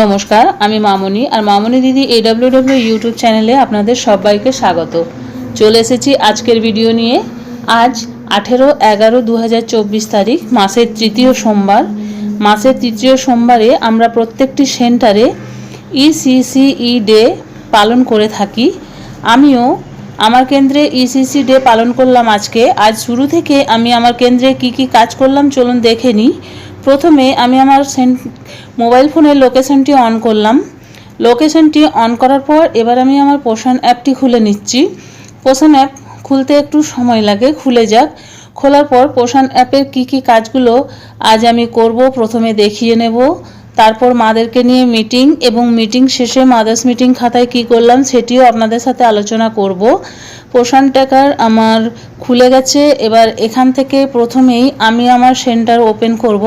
নমস্কার, আমি মামনি আর মামনি দিদি এডাব্লিউ ডাব্লিউ ইউটিউব চ্যানেলে আপনাদের সবাইকে স্বাগত। চলে এসেছি আজকের ভিডিও নিয়ে। আজ আঠেরো এগারো দু তারিখ, মাসের তৃতীয় সোমবার। মাসের তৃতীয় সোমবারে আমরা প্রত্যেকটি সেন্টারে E ইসিসিই ডে পালন করে থাকি। আমিও আমার কেন্দ্রে ইসিসি ডে পালন করলাম আজকে। আজ শুরু থেকে আমি আমার কেন্দ্রে কি কি কাজ করলাম চলুন দেখে নিই। প্রথমে আমি আমার মোবাইল ফোনের লোকেশনটি অন করলাম। লোকেশনটি অন করার পর এবার আমি আমার পোষণ অ্যাপটি খুলে নিচ্ছি। পোষণ অ্যাপ খুলতে একটু সময় লাগে, খুলে যাক। খোলার পর পোষণ অ্যাপের কি কি কাজগুলো আজ আমি করব, প্রথমে দেখিয়ে নেব। তারপর মাদেরকে নিয়ে মিটিং এবং মিটিং শেষে মাদার্স মিটিং খাতায় কি করলাম সেটিও আপনাদের সাথে আলোচনা করব। পোষণ ট্যাকার আমার খুলে গেছে। এবার এখান থেকে প্রথমেই আমি আমার সেন্টার ওপেন করব।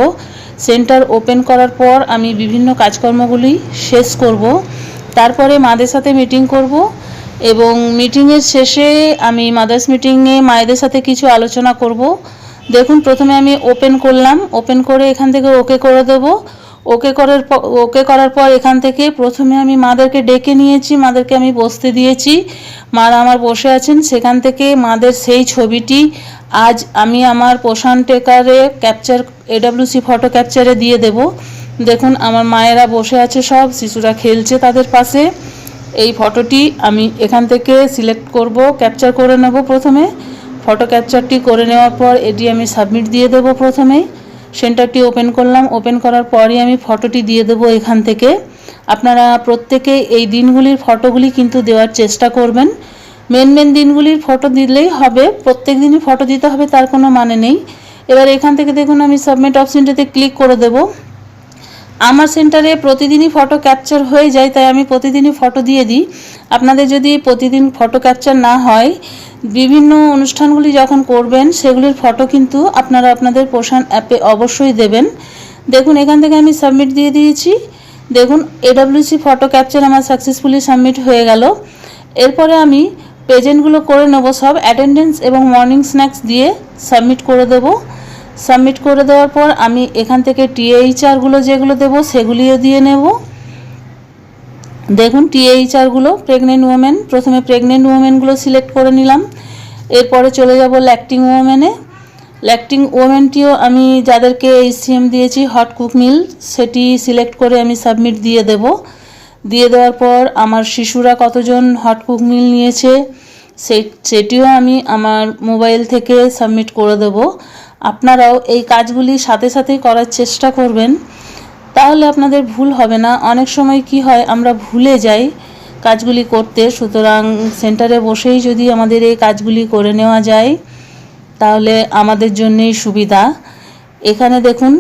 সেন্টার ওপেন করার পর আমি বিভিন্ন কাজকর্মগুলি শেষ করব। তারপরে মাদের সাথে মিটিং করব এবং মিটিংয়ের শেষে আমি মাদার্স মিটিংয়ে মায়েদের সাথে কিছু আলোচনা করব। দেখুন, প্রথমে আমি ওপেন করলাম। ওপেন করে এখান থেকে ওকে করে দেব। ওকে করার পর, ওকে করার পর এখান থেকে প্রথমে আমি মাদেরকে ডেকে নিয়েছি, মাদেরকে আমি বসতে দিয়েছি। মারা আমার বসে আছেন, সেখান থেকে মাদের সেই ছবিটি আজ আমি আমার পোষণ টেকারে ক্যাপচার এডাব্লিউসি ফটো ক্যাপচারে দিয়ে দেব। দেখুন, আমার মায়েরা বসে আছে সব, শিশুরা খেলছে তাদের পাশে। এই ফটোটি আমি এখান থেকে সিলেক্ট করব ক্যাপচার করে নেব প্রথমে। ফটো ক্যাপচারটি করে নেওয়ার পর এটি আমি সাবমিট দিয়ে দেব প্রথমেই সেন্টারটি ওপেন করলাম। ওপেন করার পরই আমি ফটোটি দিয়ে দেবো এখান থেকে। আপনারা প্রত্যেকে এই দিনগুলির ফটোগুলি কিন্তু দেওয়ার চেষ্টা করবেন। মেন মেন দিনগুলির ফটো দিলেই হবে। প্রত্যেক দিনই ফটো দিতে হবে, তার কোনো মানে নেই। এবার এখান থেকে দেখুন, আমি সাবমিট অপশনটিতে ক্লিক করে দেবো। আমার সেন্টারে প্রতিদিনই ফটো ক্যাপচার হয়ে যায়, তাই আমি প্রতিদিনই ফটো দিয়ে দিই। আপনাদের যদি প্রতিদিন ফটো ক্যাপচার না হয়, বিভিন্ন অনুষ্ঠানগুলি যখন করবেন, সেগুলির ফটো কিন্তু আপনারা আপনাদের পোষণ অ্যাপে অবশ্যই দেবেন। দেখুন, এখান থেকে আমি সাবমিট দিয়ে দিয়েছি। দেখুন এডাব্লিউসি ফটো ক্যাপচার আমার সাকসেসফুলি সাবমিট হয়ে গেল। এরপরে আমি প্রেজেন্টগুলো করে নেব, সব অ্যাটেন্ডেন্স এবং মর্নিং স্ন্যাক্স দিয়ে সাবমিট করে দেবো। সাবমিট করে দেওয়ার পর আমি এখান থেকে টিএইচআরগুলো যেগুলো দেবো সেগুলিও দিয়ে নেব। দেখুন টিএইচআরগুলো প্রেগনেন্ট ওমেন প্রথমে প্রেগনেন্ট ওমেনগুলো সিলেক্ট করে নিলাম। এরপরে চলে যাব ল্যাকটিং ওমেনে ল্যাকটিং ওমেনটিও আমি যাদেরকে এইচসিএম দিয়েছি হট কুক মিল সেটি সিলেক্ট করে আমি সাবমিট দিয়ে দেব। দিয়ে দেওয়ার পর আমার শিশুরা কতজন হট কুক মিল নিয়েছে সেটিও আমি আমার মোবাইল থেকে সাবমিট করে দেব। আপনারাও এই কাজগুলি সাথে সাথেই করার চেষ্টা করবেন। তাহলে আপনাদের ভুল হবে না। অনেক সময় কি হয়, আমরা ভুলে যাই কাজগুলি করতে। সুতরাং সেন্টারে বসেই যদি আমাদের এই কাজগুলি করে নেওয়া যায়, তাহলে আমাদের জন্যই সুবিধা। এখানে দেখুন,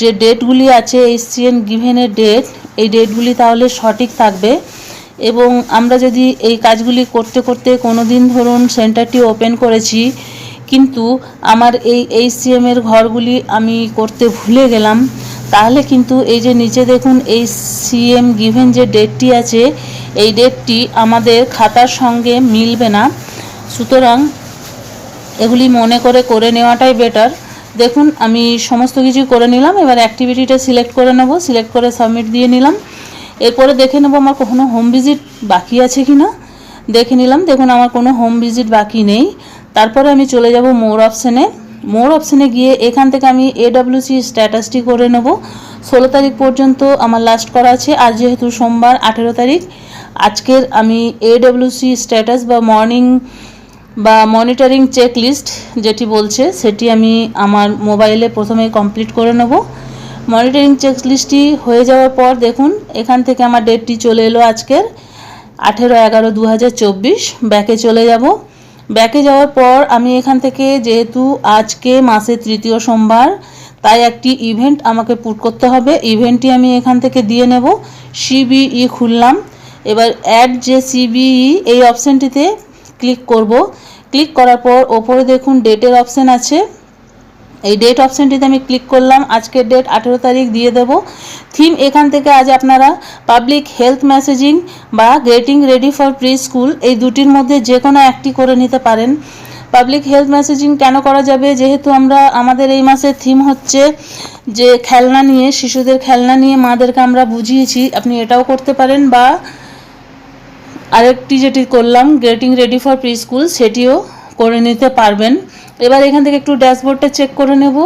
যে ডেটগুলি আছে এইচসিএন গিভেনের ডেট, এই ডেটগুলি তাহলে সঠিক থাকবে। এবং আমরা যদি এই কাজগুলি করতে করতে কোনো দিন ধরুন সেন্টারটি ওপেন করেছি কিন্তু আমার এই এইচসিএম এর ঘরগুলি আমি করতে ভুলে গেলাম। তাহলে কিন্তু এই যে নিচে দেখুন এই সিএম গিভেন যে ডেটটি আছে, এই ডেটটি আমাদের খাতার সঙ্গে মিলবে না। সুতরাং এগুলি মনে করে করে নেওয়াটাই বেটার দেখুন, আমি সমস্ত কিছু করে নিলাম, এবার অ্যাক্টিভিটিটা সিলেক্ট করে নেব সিলেক্ট করে সাবমিট দিয়ে নিলাম। এরপরে দেখে নেব আমার কোনো হোম ভিজিট বাকি আছে কি না দেখে নিলাম, দেখুন আমার কোনো হোম ভিজিট বাকি নেই। তারপরে আমি চলে যাব মোর অপশানে। মোর অপশানে গিয়ে এখান থেকে আমি এডাব্লিউসি স্ট্যাটাসটি করে নেব। ষোলো তারিখ পর্যন্ত আমার লাস্ট করা আছে। আজ যেহেতু সোমবার, আঠেরো তারিখ, আজকের আমি এডাব্লিউসি স্ট্যাটাস বা মর্নিং বা মনিটরিং চেক লিস্ট যেটি বলছে, সেটি আমি আমার মোবাইলে প্রথমে কমপ্লিট করে নেব। মনিটরিং চেক লিস্টটি হয়ে যাওয়ার পর দেখুন, এখান থেকে আমার ডেটটি চলে এলো আজকের আঠেরো এগারো দু ব্যাকে চলে যাব। ব্যাকে যাওয়ার পর আমি এখান থেকে যেহেতু আজকে মাসের তৃতীয় সোমবার, তাই একটি ইভেন্ট আমাকে পুট করতে হবে। ইভেন্টটি আমি এখান থেকে দিয়ে নেব। সিবিই খুললাম। এবার অ্যাড যে সিবিই এই অপশানটিতে ক্লিক করব। ক্লিক করার পর ওপরে দেখুন ডেটের অপশান আছে। এই ডেট অপশানটিতে আমি ক্লিক করলাম, আজকের ডেট আঠেরো তারিখ দিয়ে দেব। থিম এখান থেকে আজ আপনারা পাবলিক হেলথ মেসেজিং বা getting ready for pre school এই দুটির মধ্যে যে কোনো একটি করে নিতে পারেন। পাবলিক হেলথ মেসেজিং কেন করা যাবে? যেহেতু আমরা, আমাদের এই মাসের থিম হচ্ছে যে খেলনা নিয়ে, শিশুদের খেলনা নিয়ে মাদেরকে আমরা বুঝিয়েছি, আপনি এটাও করতে পারেন বা আরেকটি যেটি করলাম getting ready for pre school সেটিও করে নিতে পারবেন। এবার এখান থেকে একটু ড্যাশবোর্ডটা চেক করে নেব।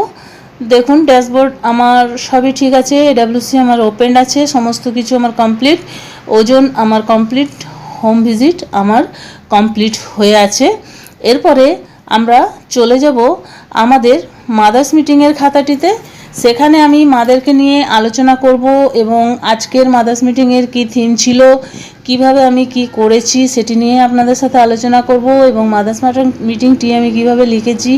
দেখুন, ড্যাশবোর্ড আমার সবই ঠিক আছে এডাব্লিউসি আমার ওপেন আছে, সমস্ত কিছু আমার কমপ্লিট ওজন আমার কমপ্লিট হোম ভিজিট আমার কমপ্লিট হয়ে আছে। এরপরে আমরা চলে যাব আমাদের মাদার্স মিটিংয়ের খাতাটিতে। সেখানে আমি মাদেরকে নিয়ে আলোচনা করব এবং আজকের মাদার্স মিটিংয়ের কী থিম ছিল, কীভাবে আমি কি করেছি সেটি নিয়ে আপনাদের সাথে আলোচনা করব এবং মাদার্স মিটিংটি আমি কীভাবে লিখেছি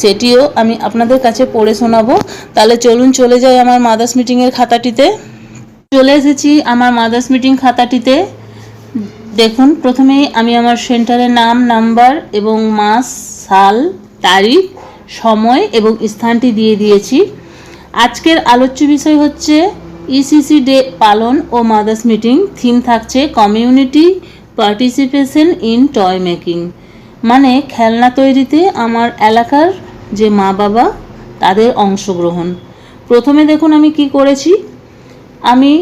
সেটিও আমি আপনাদের কাছে পড়ে শোনাবো। তাহলে চলুন চলে যাই আমার মাদার্স মিটিংয়ের খাতাটিতে। চলে এসেছি আমার মাদার্স মিটিং খাতাটিতে। দেখুন প্রথমেই আমি আমার সেন্টারের নাম, নাম্বার এবং মাস, সাল, তারিখ, সময় এবং স্থানটি দিয়ে দিয়েছি। আজকের আলোচ্য বিষয় হচ্ছে ইসিসি ডে পালন ও মাদার্স মিটিং থিম থাকছে community participation in toy making মানে খেলনা তৈরিতে আমার এলাকার যে মা বাবা, তাদের অংশগ্রহণ। প্রথমে দেখুন আমি কি করেছি। আমি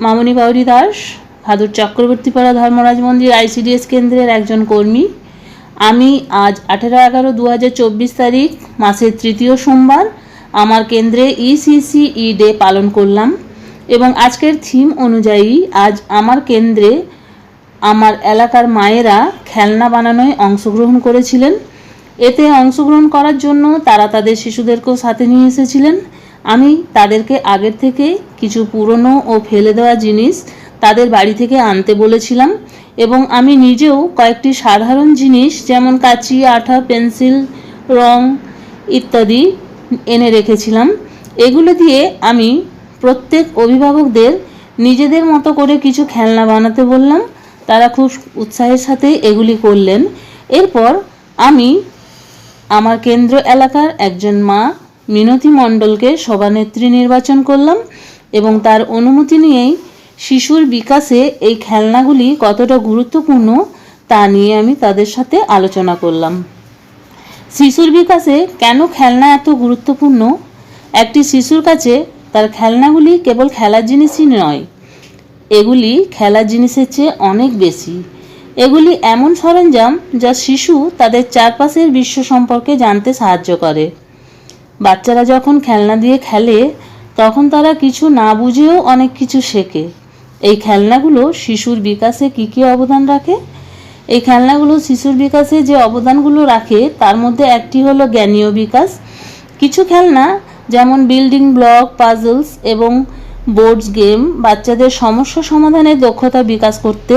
মামনি বাউরি দাস, ভাদুর চক্রবর্তীপাড়া ধর্মরাজ মন্দির আইসিডিএস কেন্দ্রের একজন কর্মী। আমি আজ আঠেরো এগারো দু হাজার চব্বিশ তারিখ মাসের তৃতীয় সোমবার আমার কেন্দ্রে ইসিসিই ডে পালন করলাম এবং আজকের থিম অনুযায়ী আজ আমার কেন্দ্রে আমার এলাকার মায়েরা খেলনা বানানোয় অংশগ্রহণ করেছিলেন। এতে অংশগ্রহণ করার জন্য তারা তাদের শিশুদেরকেও সাথে নিয়ে এসেছিলেন। আমি তাদেরকে আগের থেকে কিছু পুরনো ও ফেলে দেওয়া জিনিস তাদের বাড়ি থেকে আনতে বলেছিলাম এবং আমি নিজেও কয়েকটি সাধারণ জিনিস যেমন কাঁচি, আঠা, পেন্সিল, রং ইত্যাদি এনে রেখেছিলাম। এগুলো দিয়ে আমি প্রত্যেক অভিভাবকদের নিজেদের মতো করে কিছু খেলনা বানাতে বললাম। তারা খুব উৎসাহের সাথে এগুলি করলেন। এরপর আমি আমার কেন্দ্র এলাকার একজন মা মিনতি মণ্ডলকে সভানেত্রী নির্বাচন করলাম এবং তার অনুমতি নিয়েই শিশুর বিকাশে এই খেলনাগুলি কতটা গুরুত্বপূর্ণ তা নিয়ে আমি তাদের সাথে আলোচনা করলাম। শিশুর বিকাশে কেন খেলনা এত গুরুত্বপূর্ণ? একটি শিশুর কাছে তার খেলনাগুলি কেবল খেলার জিনিসই নয়, এগুলি খেলার জিনিসের চেয়ে অনেক বেশি। এগুলি এমন সরঞ্জাম যা শিশু তাদের চারপাশের বিশ্ব সম্পর্কে জানতে সাহায্য করে। বাচ্চারা যখন খেলনা দিয়ে খেলে, তখন তারা কিছু না বুঝেও অনেক কিছু শেখে। এই খেলনাগুলো শিশুর বিকাশে কী কী অবদান রাখে? এই খেলনাগুলো শিশুর বিকাশে যে অবদানগুলো রাখে, তার মধ্যে একটি হলো জ্ঞানীয় বিকাশ। কিছু খেলনা যেমন বিল্ডিং ব্লক পাজলস এবং বোর্ডস গেম বাচ্চাদের সমস্যা সমাধানের দক্ষতা বিকাশ করতে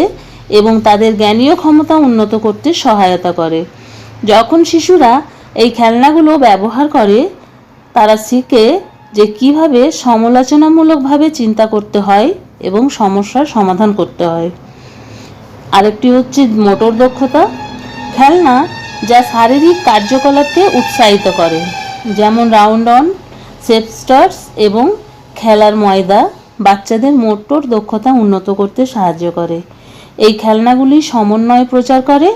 এবং তাদের জ্ঞানীয় ক্ষমতা উন্নত করতে সহায়তা করে। যখন শিশুরা এই খেলনাগুলো ব্যবহার করে, তারা শিখে যে কীভাবে সমালোচনামূলকভাবে চিন্তা করতে হয় এবং সমস্যার সমাধান করতে হয়। আরেকটি হচ্ছে মোটর দক্ষতা। খেলনা যা শারীরিক কার্যকলাপকে উৎসাহিত করে, যেমন রাউন্ড অন সেপস্টার্স এবং খেলার ময়দা বাচ্চাদের মোটর দক্ষতা উন্নত করতে সাহায্য করে। এই খেলনাগুলি সমন্বয় প্রচার করে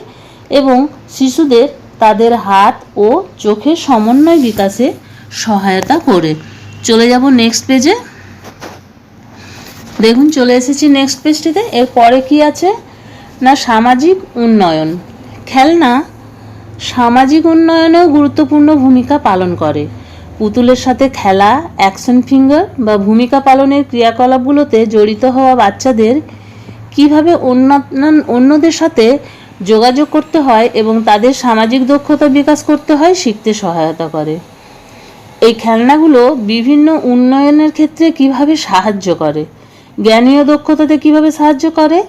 এবং শিশুদের তাদের হাত ও চোখের সমন্বয় বিকাশে সহায়তা করে। চলে যাব নেক্সট পেজে দেখুন, চলে এসেছি নেক্সট পেজটিতে এর পরে কি আছে? না সামাজিক উন্নয়ন? খেলনা সামাজিক উন্নয়নেও গুরুত্বপূর্ণ ভূমিকা পালন করে। পুতুলের সাথে খেলা, অ্যাকশন ফিঙ্গার বা ভূমিকা পালনের ক্রিয়াকলাপগুলোতে জড়িত হওয়া বাচ্চাদের কীভাবে অন্য অন্যদের সাথে যোগাযোগ করতে হয় এবং তাদের সামাজিক দক্ষতা বিকাশ করতে হয় শিখতে সহায়তা করে। এই খেলনাগুলো বিভিন্ন উন্নয়নের ক্ষেত্রে কীভাবে সাহায্য করে? জ্ঞানীয় দক্ষতাতে কীভাবে সাহায্য করে?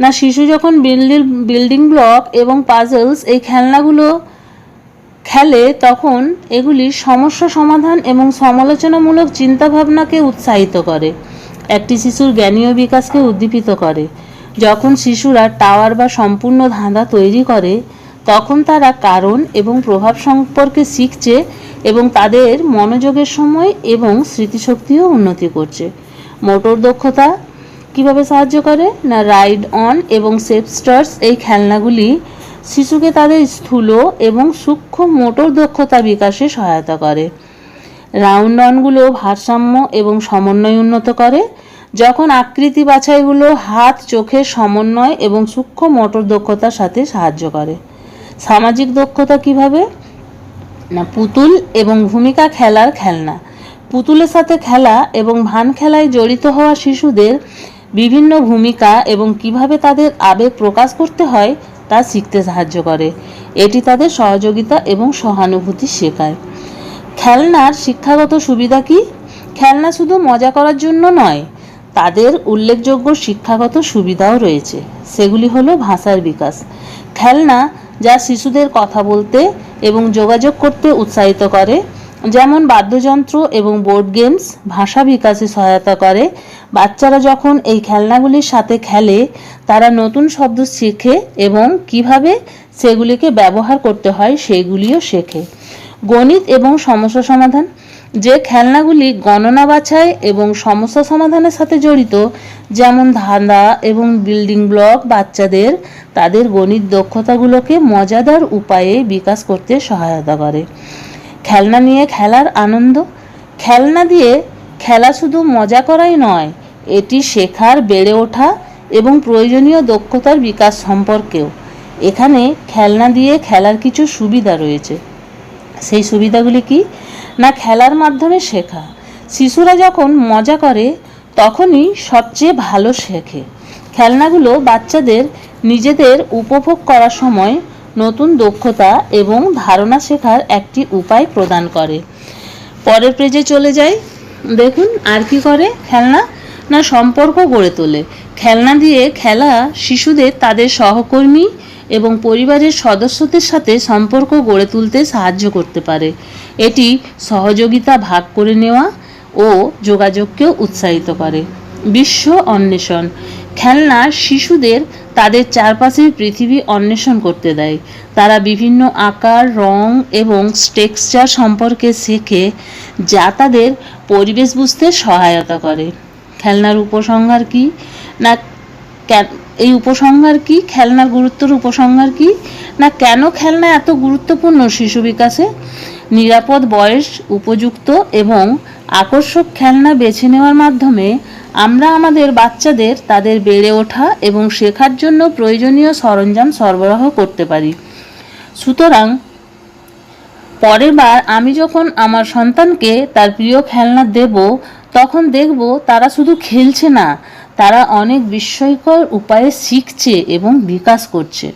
না, শিশু যখন বিল্ডিং বিল্ডিং ব্লক এবং পাজলস এই খেলনাগুলো খেলে, তখন এগুলি সমস্যা সমাধান এবং সমালোচনামূলক চিন্তাভাবনাকে উৎসাহিত করে। একটি শিশুর জ্ঞানীয় বিকাশকে উদ্দীপিত করে। যখন শিশুরা টাওয়ার বা সম্পূর্ণ ধাঁধা তৈরি করে, তখন তারা কারণ এবং প্রভাব সম্পর্কে শিখছে এবং তাদের মনোযোগের সময় এবং স্মৃতিশক্তিও উন্নতি করছে। মোটর দক্ষতা কীভাবে সাহায্য করে? না রাইড অন এবং সেফ স্টার্স এই খেলনাগুলি শিশুকে তাদের স্থূল এবং সূক্ষ্ম মোটর দক্ষতা বিকাশে সহায়তা করে। রাউন্ড অনগুলো ভারসাম্য এবং সমন্বয় উন্নত করে। যখন আকৃতি বাছাইগুলো হাত চোখের সমন্বয় এবং সূক্ষ্ম মোটর দক্ষতার সাথে সাহায্য করে। সামাজিক দক্ষতা কীভাবে? না, পুতুল এবং ভূমিকা খেলার খেলনা। পুতুলের সাথে খেলা এবং ভান খেলায় জড়িত হওয়া শিশুদের বিভিন্ন ভূমিকা এবং কীভাবে তাদের আবেগ প্রকাশ করতে হয় তা শিখতে সাহায্য করে। এটি তাদের সহযোগিতা এবং সহানুভূতি শেখায়। খেলনার শিক্ষাগত সুবিধা কি? খেলনা শুধু মজা করার জন্য নয়, তাদের উল্লেখযোগ্য শিক্ষাগত সুবিধাও রয়েছে। সেগুলি হলো ভাষার বিকাশ। খেলনা যা শিশুদের কথা বলতে এবং যোগাযোগ করতে উৎসাহিত করে যেমন বাদ্যযন্ত্র এবং বোর্ড গেমস ভাষা বিকাশে সহায়তা করে। বাচ্চারা যখন এই খেলনাগুলির সাথে খেলে, তারা নতুন শব্দ শেখে এবং কীভাবে সেগুলিকে ব্যবহার করতে হয় সেগুলিও শেখে। গণিত এবং সমস্যা সমাধান। যে খেলনাগুলি গণনা বাছাই এবং সমস্যা সমাধানের সাথে জড়িত, যেমন ধাঁধা এবং বিল্ডিং ব্লক বাচ্চাদের, তাদের গণিত দক্ষতাগুলোকে মজাদার উপায়ে বিকাশ করতে সহায়তা করে। খেলনা নিয়ে খেলার আনন্দ। খেলনা দিয়ে খেলা শুধু মজা করাই নয়, এটি শেখার, বেড়ে ওঠা এবং প্রয়োজনীয় দক্ষতার বিকাশ সম্পর্কেও। এখানে খেলনা দিয়ে খেলার কিছু সুবিধা রয়েছে। সেই সুবিধাগুলি কি? না, খেলার মাধ্যমে শেখা। শিশুরা যখন মজা করে, তখনই সবচেয়ে ভালো শেখে। খেলনাগুলো বাচ্চাদের নিজেদের উপভোগ করার সময় নতুন দক্ষতা এবং ধারণা শেখার একটি উপায় প্রদান করে। পরের পেজে চলে যাই। দেখুন, আর কি করে? খেলনা না সম্পর্ক গড়ে তোলে? খেলনা দিয়ে খেলা শিশুদের, তাদের সহকর্মী এবং পরিবারের সদস্যদের সাথে সম্পর্ক গড়ে তুলতে সাহায্য করতে পারে। এটি সহযোগিতা ভাগ করে নেওয়া ও যোগাযোগকেও উৎসাহিত করে। বিশ্ব অন্বেষণ। খেলনা শিশুদের তাদের চারপাশের পৃথিবী অন্বেষণ করতে দেয়। তারা বিভিন্ন আকার, রং এবং টেক্সচার সম্পর্কে শেখে, যা তাদের পরিবেশ বুঝতে সহায়তা করে। খেলনার উপসংহার কি? না এই উপসংহার কি? খেলনার গুরুত্বর উপসংহার কি? না কেন খেলনা এত গুরুত্বপূর্ণ শিশু বিকাশে? নিরাপদ বয়স, উপযুক্ত এবং আকর্ষক খেলনা বেছে নেওয়ার মাধ্যমে আমরা আমাদের বাচ্চাদের তাদের বেড়ে ওঠা এবং শেখার জন্য প্রয়োজনীয় সরঞ্জাম সরবরাহ করতে পারি। সুতরাং, পরের বার আমি যখন আমার সন্তানকে তার প্রিয় খেলনা দেব, তখন দেখব তারা শুধু খেলছে না, তারা অনেক বিস্ময়কর উপায়ে শিখছে এবং বিকাশ করছে।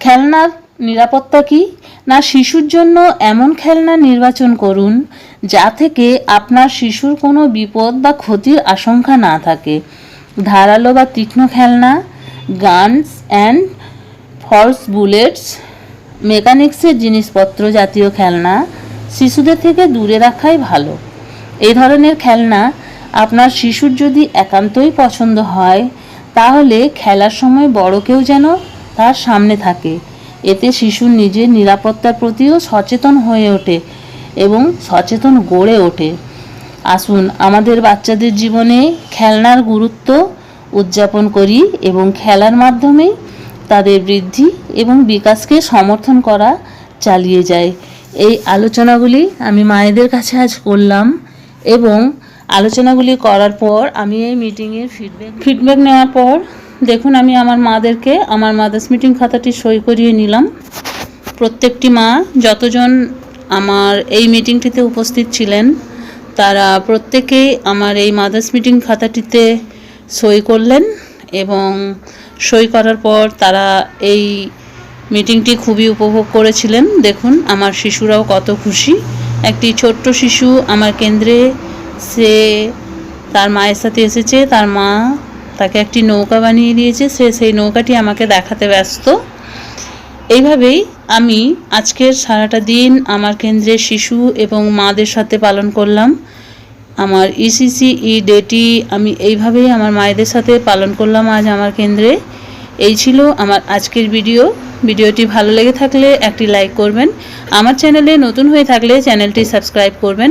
খেলনার নিরাপত্তা কি? না শিশুর জন্য এমন খেলনা নির্বাচন করুন যা থেকে আপনার শিশুর কোনো বিপদ বা ক্ষতির আশঙ্কা না থাকে। ধারালো বা তীক্ষ্ণ খেলনা গানস অ্যান্ড ফলস বুলেটস মেকানিক্সের জিনিসপত্র জাতীয় খেলনা শিশুদের থেকে দূরে রাখাই ভালো। এই ধরনের খেলনা আপনার শিশুর যদি একান্তই পছন্দ হয়, তাহলে খেলার সময় বড় কেউ যেন তার সামনে থাকে। এতে শিশুর নিজের নিরাপত্তার প্রতিও সচেতন হয়ে ওঠে। এবং সচেতন গড়ে ওঠে। আসুন আমাদের বাচ্চাদের জীবনে খেলনার গুরুত্ব উদযাপন করি এবং খেলার মাধ্যমে তাদের বৃদ্ধি এবং বিকাশকে সমর্থন করা চালিয়ে যায়। এই আলোচনাগুলি আমি মায়েদের কাছে আজ করলাম এবং আলোচনাগুলি করার পর আমি এই মিটিংয়ের ফিডব্যাক ফিডব্যাক নেওয়ার পর দেখুন আমি আমার মাদেরকে, আমার মাদার্স মিটিং খাতাটি সই করিয়ে নিলাম। প্রত্যেকটি মা যতজন আমার এই মিটিংটিতে উপস্থিত ছিলেন। তারা প্রত্যেকেই আমার এই মাদার্স মিটিং খাতাটিতে সই করলেন এবং সই করার পর তারা এই মিটিংটি খুবই উপভোগ করেছিলেন। দেখুন, আমার শিশুরাও কত খুশি। একটি ছোট্ট শিশু আমার কেন্দ্রে, সে তার মায়ের সাথে এসেছে, তার মা তাকে একটি নৌকা বানিয়ে দিয়েছে, সে সেই নৌকাটি আমাকে দেখাতে ব্যস্ত। এইভাবেই আমি আজকের সারাটা দিন আমার কেন্দ্রে শিশু এবং মাদের সাথে পালন করলাম। আমার ইসিসি ই ডেটি আমি এইভাবেই আমার মায়েদের সাথে পালন করলাম আজ আমার কেন্দ্রে। এই ছিল আমার আজকের ভিডিও। ভিডিওটি ভালো লেগে থাকলে একটি লাইক করবেন। আমার চ্যানেলে নতুন হয়ে থাকলে চ্যানেলটি সাবস্ক্রাইব করবেন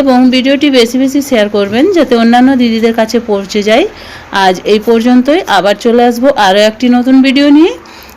এবং ভিডিওটি বেশি বেশি শেয়ার করবেন যাতে অন্যান্য দিদিদের কাছে পৌঁছে যায়। আজ এই পর্যন্তই। আবার চলে আসব আরও একটি নতুন ভিডিও নিয়ে।